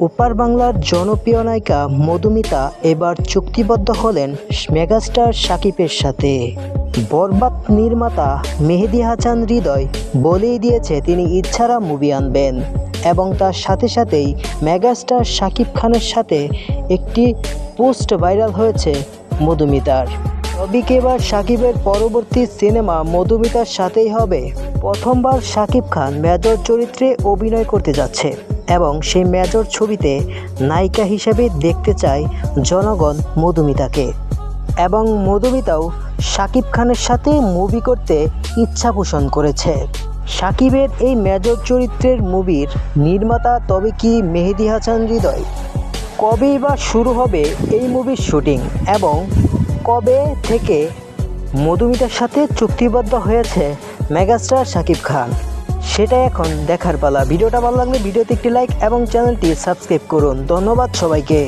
ওপার বাংলার জনপ্রিয় নায়িকা মধুমিতা এবার চুক্তিবদ্ধ হলেন মেগাস্টার সাকিবের সাথে। বরবাদ নির্মাতা মেহেদি হাসান হৃদয় বলেই দিয়েছে তিনি ইচ্ছারা মুভি আনবেন এবং তার সাথে সাথেই মেগাস্টার সাকিব খানের সাথে একটি পোস্ট ভাইরাল হয়েছে মধুমিতার। তবে কি এবার সাকিবের পরবর্তী সিনেমা মধুমিতার সাথেই হবে। প্রথমবার সাকিব খান মেজর চরিত্রে অভিনয় করতে যাচ্ছে। এবং সেই মেজর ছবিতে নায়িকা হিসেবে দেখতে চায় জনগণ মধুমিতাকে। এবং মধুমিতাও সাকিব খানের সাথে মুভি করতে ইচ্ছা পোষণ করেছে। সাকিবের এই মেজর চরিত্রের মুভির নির্মাতা তবে কি মেহেদি হাসান হৃদয়? কবেই বা শুরু হবে এই মুভির শুটিং এবং কবে থেকে মধুমিতার সাথে চুক্তিবদ্ধ হয়েছে মেগাস্টার শাকিব খান? সেটা এখন দেখার পালা। ভিডিওটা ভালো লাগলে ভিডিওতে একটি লাইক এবং চ্যানেলটি সাবস্ক্রাইব করুন। ধন্যবাদ সবাইকে।